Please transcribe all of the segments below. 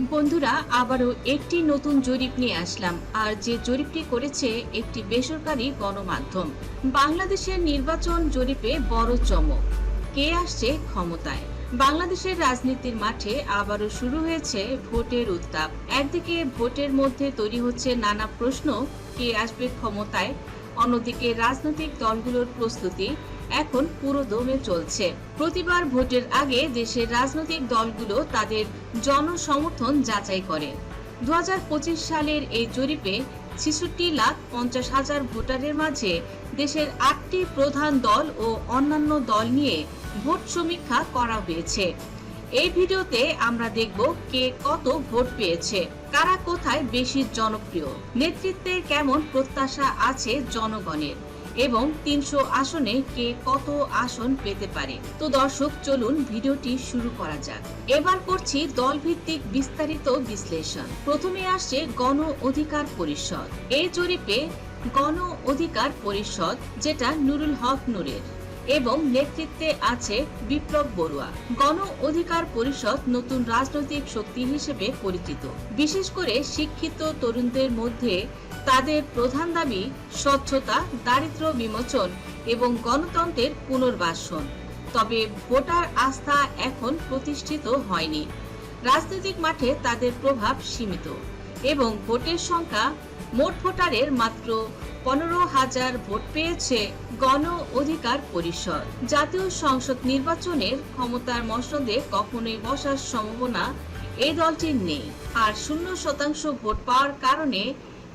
বন্ধুরা, আবারও একটি নতুন জরিপ নিয়ে আসলাম। আর যে জরিপটি করেছে একটি বেসরকারি গণমাধ্যম। বাংলাদেশের নির্বাচন জরিপে বড় চমক। কে আসছে ক্ষমতায়? বাংলাদেশের রাজনীতির মাঠে আবারও শুরু হয়েছে ভোটের উত্তাপ। একদিকে ভোটের মধ্যে তৈরি হচ্ছে নানা প্রশ্ন, কে আসবে ক্ষমতায়? অন্যদিকে রাজনৈতিক দলগুলোর প্রস্তুতি এখন পুরো দমে চলছে। প্রতিবার ভোটের আগে দেশের রাজনৈতিক দলগুলো তাদের জনসমর্থন যাচাই করে। দু হাজার পঁচিশ সালের এই জরিপে ছেষট্টি লাখ পঞ্চাশ হাজার ভোটারের মাঝে দেশের আটটি প্রধান দল ও অন্যান্য দল নিয়ে ভোট সমীক্ষা করা হয়েছে। এই ভিডিওতে আমরা দেখব কে কত ভোট পেয়েছে, কারা কোথায় বেশি জনপ্রিয় নেতৃত্বের কেমন প্রত্যাশা আছে জনগণের। এবং তিনশো আসনে কে কত আসন পেতে পারে। তো দর্শক, চলুন ভিডিওটি শুরু করা যাক। এবার করছি দলভিত্তিক বিস্তারিত বিশ্লেষণ। প্রথমে আসছে গণ অধিকার পরিষদ। এই জরিপে গণ অধিকার পরিষদ, যেটা নুরুল হক নূরের। এবং নেতৃত্বে আছে বিপ্লব বড়ুয়া। গণ অধিকার পরিষদ নতুন রাজনৈতিক শক্তি হিসেবে পরিচিত। বিশেষ করে শিক্ষিত তরুণদের মধ্যে তাদের প্রধান দাবি স্বচ্ছতা, দারিদ্র্য বিমোচন এবং গণতন্ত্রের পুনর্বাসন। তবে ভোটার আস্থা এখন প্রতিষ্ঠিত হয়নি। রাজনৈতিক মাঠে তাদের প্রভাব সীমিত। এবং ভোটের সংখ্যা মোট ভোটারের মাত্র পনেরো হাজার ভোট পেয়েছে গণ অধিকার পরিষদ। জাতীয় সংসদ নির্বাচনের ক্ষমতার মসনদে কখনোই বসার সম্ভাবনা এই দলটির নেই। আর শূন্য শতাংশ ভোট পাওয়ার কারণে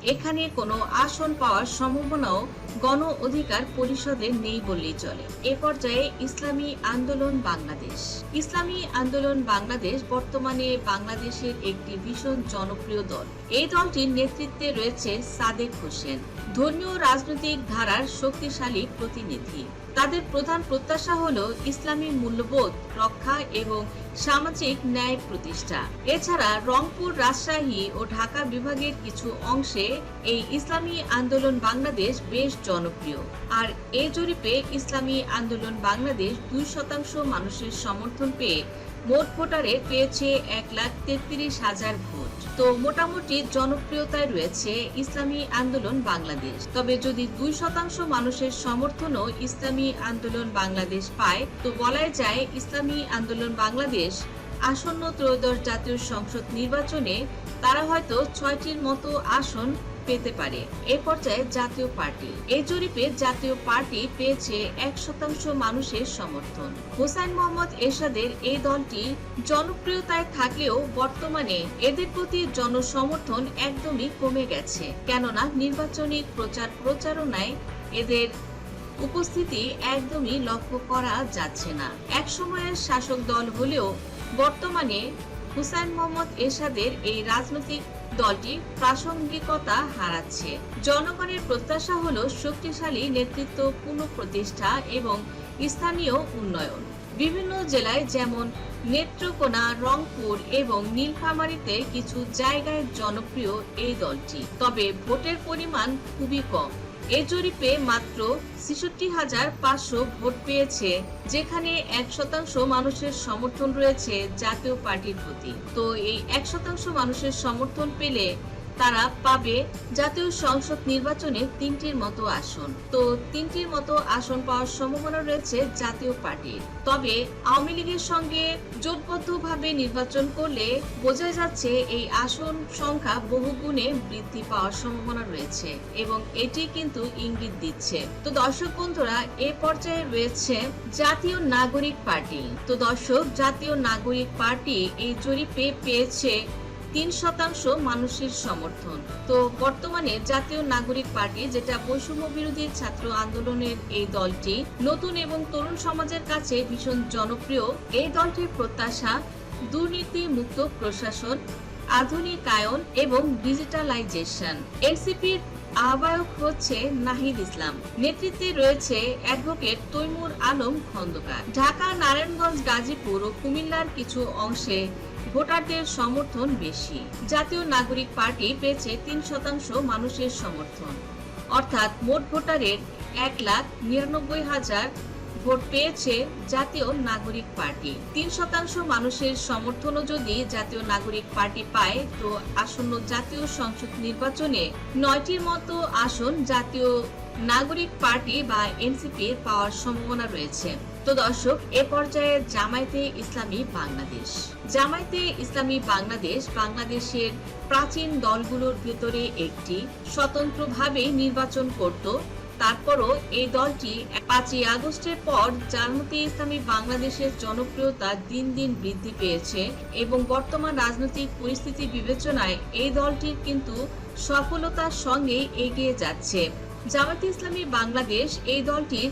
এখানে কোনো আসন পাওয়ার সম্ভাবনাও গণ অধিকার পরিষদের নেই বললেই চলে। এ পর্যায়ে ইসলামী আন্দোলন বাংলাদেশ। ইসলামী আন্দোলন বাংলাদেশ বর্তমানে বাংলাদেশের একটি ভীষণ জনপ্রিয় দল। এই দলটির নেতৃত্বে রয়েছে সাদেক হোসেন, ধর্মীয় রাজনৈতিক ধারার শক্তিশালী প্রতিনিধি। তাদের প্রধান প্রত্যাশা হল ইসলামী মূল্যবোধ, রক্ষা এবং সামাজিক ন্যায় প্রতিষ্ঠা। এছাড়া রংপুর, রাজশাহী ও ঢাকা বিভাগের কিছু অংশে এই ইসলামী আন্দোলন বাংলাদেশ বেশ জনপ্রিয়। আর এই জরিপে ইসলামী আন্দোলন বাংলাদেশ দুই শতাংশ মানুষের সমর্থন পেয়ে মোট ভোটারে পেয়েছে এক লাখ তেত্রিশ হাজার ভোট। তো মোটামুটি জনপ্রিয়তায় রয়েছে ইসলামী আন্দোলন বাংলাদেশ। তবে যদি দুই শতাংশ মানুষের সমর্থনও ইসলামী আন্দোলন বাংলাদেশ পায়, তো বলাই যায় ইসলামী আন্দোলন বাংলাদেশ আসন্ন ত্রয়োদশ জাতীয় সংসদ নির্বাচনে তারা হয়তো ছয়টির মতো আসন পেতে পারে। এ পর্যায়ে জাতীয় পার্টি। এই জরিপে জাতীয় পার্টি পেয়েছে এক শতাংশ মানুষের সমর্থন। হোসাইন মোহাম্মদ এরশাদের এই দলটি জনপ্রিয়তায় থাকলেও বর্তমানে এদের প্রতি জনসমর্থন একদমই কমে গেছে। কেননা নির্বাচনী প্রচার প্রচারণায় এদের উপস্থিতি একদমই লক্ষ্য করা যাচ্ছে না। এক সময়ের শাসক দল হলেও বর্তমানে হুসাইন মোহাম্মদ এরশাদের এই রাজনৈতিক দলটি প্রাসঙ্গিকতা হারাচ্ছে। জনগণের প্রত্যাশা হলো শক্তিশালী নেতৃত্ব, পুনঃপ্রতিষ্ঠা এবং স্থানীয় উন্নয়ন। বিভিন্ন জেলায় যেমন নেত্রকোনা, রংপুর এবং নীলফামারীতে কিছু জায়গায় জনপ্রিয় এই দলটি। তবে ভোটের পরিমাণ খুবই কম। এ জরিপে মাত্র ছেষট্টি হাজার পাঁচশো ভোট পেয়েছে, যেখানে এক শতাংশ মানুষের সমর্থন রয়েছে জাতীয় পার্টির প্রতি। তো এই এক শতাংশ মানুষের সমর্থন পেলে তারা পাবে জাতীয় সংসদ নির্বাচনে তিনটির মতো আসন। তো তিনটির মতো আসন পাওয়ার সম্ভাবনা রয়েছে জাতীয় পার্টির। তবে আওয়ামী লীগের সঙ্গে জোটবদ্ধভাবে নির্বাচন করলে বোঝা যাচ্ছে এই আসন সংখ্যা বহুগুণে বৃদ্ধি পাওয়ার সম্ভাবনা রয়েছে এবং এটি কিন্তু ইঙ্গিত দিচ্ছে। তো দর্শক বন্ধুরা, এ পর্যায়ে রয়েছে জাতীয় নাগরিক পার্টি। তো দর্শক, জাতীয় নাগরিক পার্টি এই জরিপে পেয়েছে তিন শতাংশ মানুষের সমর্থন। তো বর্তমানে জাতীয় নাগরিক পার্টি যেটা বৈষম্য বিরোধী ছাত্র আন্দোলনের এই দলটি, নতুন এবং তরুণ সমাজের কাছে ভীষণ জনপ্রিয়। এই দলটির প্রত্যাশা দুর্নীতি মুক্ত প্রশাসন, আধুনিকায়ন এবং ডিজিটালাইজেশন। এনসিপির আহ্বায়ক হচ্ছে নাহিদ ইসলাম। নেতৃত্বে রয়েছে অ্যাডভোকেট তৈমুর আলম খন্দকার। ঢাকা, নারায়ণগঞ্জ, গাজীপুর ও কুমিল্লার কিছু অংশে ভোটারদের সমর্থন বেশি। জাতীয় নাগরিক পার্টি পেয়েছে তিন শতাংশ মানুষের সমর্থন। অর্থাৎ মোট ভোটারের এক লাখ নিরানব্বই হাজার ভোট পেয়েছে জাতীয় নাগরিক পার্টি। তিন শতাংশ মানুষের সমর্থনও যদি জাতীয় নাগরিক পার্টি পায়, তো আসন্ন জাতীয় সংসদ নির্বাচনে নয়টির মতো আসন জাতীয় নাগরিক পার্টি বা এনসিপির পাওয়ার সম্ভাবনা রয়েছে। তো দর্শক এ পর্যায়ে জামায়াতে ইসলামী বাংলাদেশ। জামায়াতে ইসলামী বাংলাদেশ বাংলাদেশের প্রাচীন দলগুলোর ভেতরে একটি স্বতন্ত্রভাবে নির্বাচন করত। তারপরও এই দলটি পাঁচই আগস্টের পর জামায়াতে ইসলামী বাংলাদেশের জনপ্রিয়তা দিন দিন বৃদ্ধি পেয়েছে এবং বর্তমান রাজনৈতিক পরিস্থিতি বিবেচনায় এই দলটির কিন্তু সফলতার সঙ্গে এগিয়ে যাচ্ছে। জামায়াতে ইসলামী বাংলাদেশ এই দলটির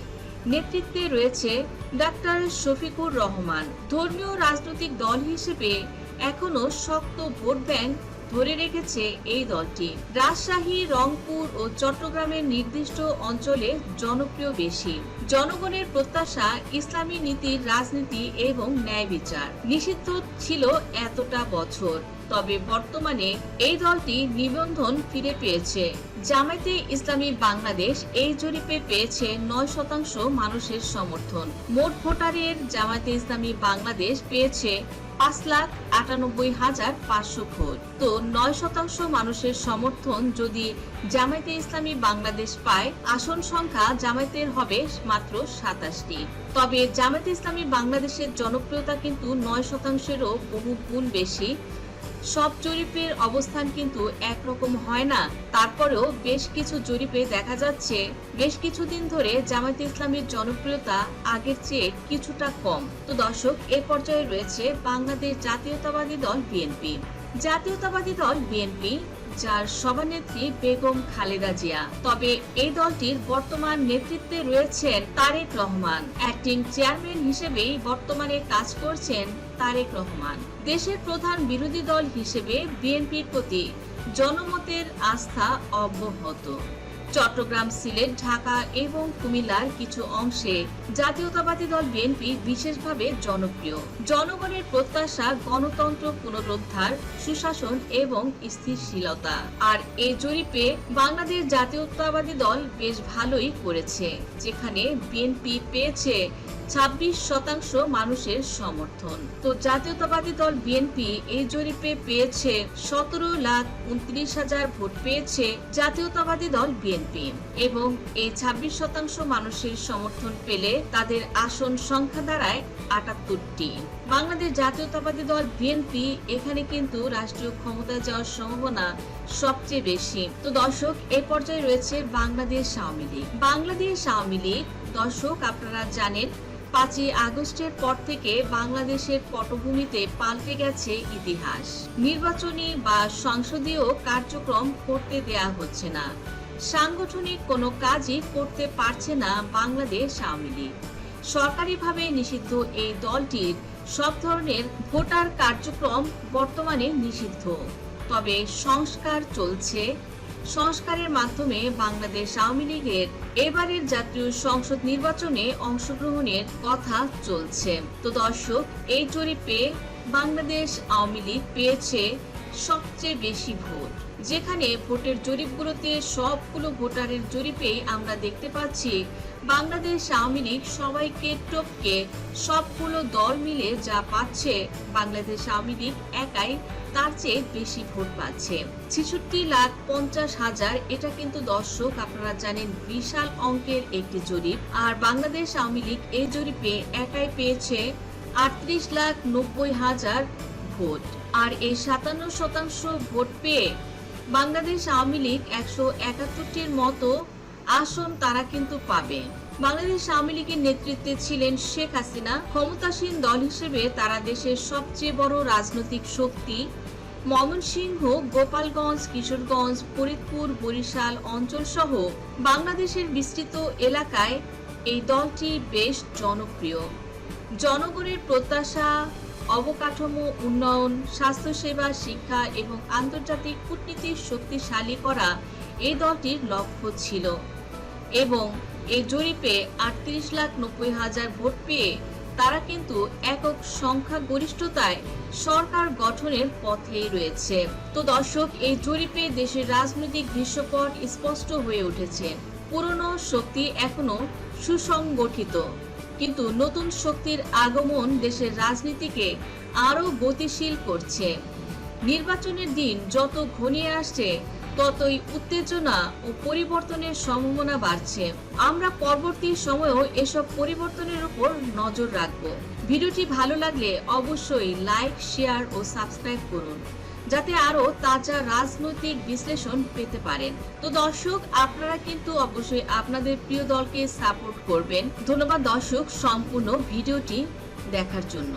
নেতৃত্বে রয়েছে ডাক্তার শফিকুর রহমান। ধর্মীয় রাজনৈতিক দল হিসেবে এখনও শক্ত ভোট ব্যাংক ধরে রেখেছে এই দলটি। রাজশাহী, রংপুর ও চট্টগ্রামের নির্দিষ্ট অঞ্চলে জনপ্রিয় বেশি। জনগণের প্রত্যাশা ইসলামী নীতির রাজনীতি এবং ন্যায় বিচার। নিষিদ্ধ ছিল এতটা বছর, তবে বর্তমানে এই দলটি নিবন্ধন ফিরে পেয়েছে। জামায়াতে ইসলামী বাংলাদেশ এই জরিপে পেয়েছে নয় শতাংশ মানুষের সমর্থন। মোট ভোটারের জামায়াতে ইসলামী বাংলাদেশ পেয়েছে পাঁচ লাখ আটানব্বই হাজার পাঁচশো ভোট। তো নয় শতাংশ মানুষের সমর্থন যদি জামায়াতে ইসলামী বাংলাদেশ পায়, আসন সংখ্যা জামায়াতের হবে মাত্র সাতাশটি। তবে জামায়াতে ইসলামী বাংলাদেশের জনপ্রিয়তা কিন্তু নয় শতাংশেরও বহু গুণ বেশি। সব জরিপের অবস্থান কিন্তু একরকম হয় না। তারপরেও বেশ কিছু জরিপে দেখা যাচ্ছে, বেশ কিছুদিন ধরে জামায়াতে ইসলামের জনপ্রিয়তা আগের চেয়ে কিছুটা কম। তো দর্শক, এ পর্যায়ে রয়েছে বাংলাদেশ জাতীয়তাবাদী দল বিএনপি। জাতীয়তাবাদী দল বিএনপি যার সভানেত্রী বেগম খালেদা জিয়া। তবে এই দলটির বর্তমান নেতৃত্বে রয়েছেন তারেক রহমান। অ্যাক্টিং চেয়ারম্যান হিসেবেই বর্তমানে কাজ করছেন তারেক রহমান। দেশের প্রধান বিরোধী দল হিসেবে বিএনপির প্রতি জনমতের আস্থা অব্যাহত। চট্টগ্রাম সিলেট, ঢাকা এবং কুমিল্লার কিছু অংশে জাতীয়তাবাদী দল বিএনপি বিশেষভাবে জনপ্রিয়। জনগণের প্রত্যাশা, গণতন্ত্র পুনরুদ্ধার, সুশাসন এবং স্থিরশীলতা আর এই জরিপে বাংলাদেশ জাতীয়তাবাদী দল বেশ ভালোই করেছে, যেখানে বিএনপি পেয়েছে ছাব্বিশ শতাংশ মানুষের সমর্থন। তো জাতীয়তাবাদী দল বিএনপি এই জরিপে পেয়েছে সতেরো লাখ উনত্রিশ হাজার ভোট পেয়েছে জাতীয়তাবাদী দল বিএনপি এবং এই ছাব্বিশ শতাংশ মানুষের সমর্থন পেলে তাদের আসন সংখ্যা দাঁড়ায় আটাত্তরটি। বাংলাদেশ জাতীয়তাবাদী দল বিএনপি এখানে কিন্তু রাষ্ট্রীয় ক্ষমতায় যাওয়ার সম্ভাবনা সবচেয়ে বেশি। তো দর্শক, এ পর্যায়ে রয়েছে বাংলাদেশ আওয়ামী লীগ। বাংলাদেশ আওয়ামী লীগ, দর্শক আপনারা জানেন পাঁচই আগস্টের পর থেকে বাংলাদেশের পটভূমিতে পাল্টে গেছে ইতিহাস। নির্বাচনী বা সংসদীয় কার্যক্রম করতে দেয়া হচ্ছে না। সাংগঠনিক কোনো কাজই করতে পারছে না বাংলাদেশ আওয়ামী লীগ। সরকারিভাবে নিষিদ্ধ এই দলটির সব ধরনের ভোটার কার্যক্রম বর্তমানে নিষিদ্ধ। তবে সংস্কার চলছে। সংস্কারের মাধ্যমে বাংলাদেশ আওয়ামী লীগের এবারের জাতীয় সংসদ নির্বাচনে অংশগ্রহণের কথা চলছে। তো দর্শক, এই জরিপে বাংলাদেশ আওয়ামী লীগ পেয়েছে সবচেয়ে বেশি ভোট। যেখানে ভোটের জরিপগুলোতে সবগুলো ভোটারের জরিপেই আমরা দেখতে পাচ্ছি, বাংলাদেশ আওয়ামী লীগ সবাইকে টপকে, সবগুলো দল মিলে যা পাচ্ছে, বাংলাদেশ আওয়ামী লীগ একাই তার চেয়ে বেশি ভোট পাচ্ছে। ছেষট্টি লাখ পঞ্চাশ হাজার, এটা কিন্তু দর্শক, আপনারা জানেন বিশাল অঙ্কের একটি জরিপ। আর বাংলাদেশ আওয়ামী লীগ এই জরিপে একাই পেয়েছে আটত্রিশ লাখ নব্বই হাজার ভোট। আর এই সাতান্ন শতাংশ ভোট পেয়ে বাংলাদেশ আওয়ামী লীগ একশো একাত্তরটির মতো আসন তারা কিন্তু পাবে। বাংলাদেশ আওয়ামী লীগের নেতৃত্বে ছিলেন শেখ হাসিনা। ক্ষমতাসীন দল হিসেবে তারা দেশের সবচেয়ে বড় রাজনৈতিক শক্তি। ময়মনসিংহ, গোপালগঞ্জ, কিশোরগঞ্জ, ফরিদপুর, বরিশাল অঞ্চল সহ বাংলাদেশের বিস্তৃত এলাকায় এই দলটি বেশ জনপ্রিয়। জনগণের প্রত্যাশা অবকাঠামো, উন্নয়ন, স্বাস্থ্যসেবা, শিক্ষা এবং আন্তর্জাতিক কূটনীতি শক্তিশালী করা এই দলটির লক্ষ্য ছিল এবং এই জরিপে আটত্রিশ লাখ নব্বই হাজার ভোট পেয়ে তারা কিন্তু একক সংখ্যা গরিষ্ঠতায় সরকার গঠনের পথেই রয়েছে। তো দর্শক, এই জরিপে দেশের রাজনৈতিক দৃশ্যপট স্পষ্ট হয়ে উঠেছে। পুরনো শক্তি এখনও সুসংগঠিত। কিন্তু নতুন শক্তির আগমন দেশের রাজনীতিকে আরও গতিশীল করছে। নির্বাচনের দিন যত ঘনিয়ে আসছে, ততই উত্তেজনা ও পরিবর্তনের সম্ভাবনা বাড়ছে। আমরা পরবর্তী সময়েও এসব পরিবর্তনের উপর নজর রাখব। ভিডিওটি ভালো লাগলে অবশ্যই লাইক, শেয়ার ও সাবস্ক্রাইব করুন। যাতে আরও তাজা রাজনৈতিক বিশ্লেষণ পেতে পারেন। তো দর্শক, আপনারা কিন্তু অবশ্যই আপনাদের প্রিয় দলকে সাপোর্ট করবেন। ধন্যবাদ দর্শক, সম্পূর্ণ ভিডিওটি দেখার জন্য।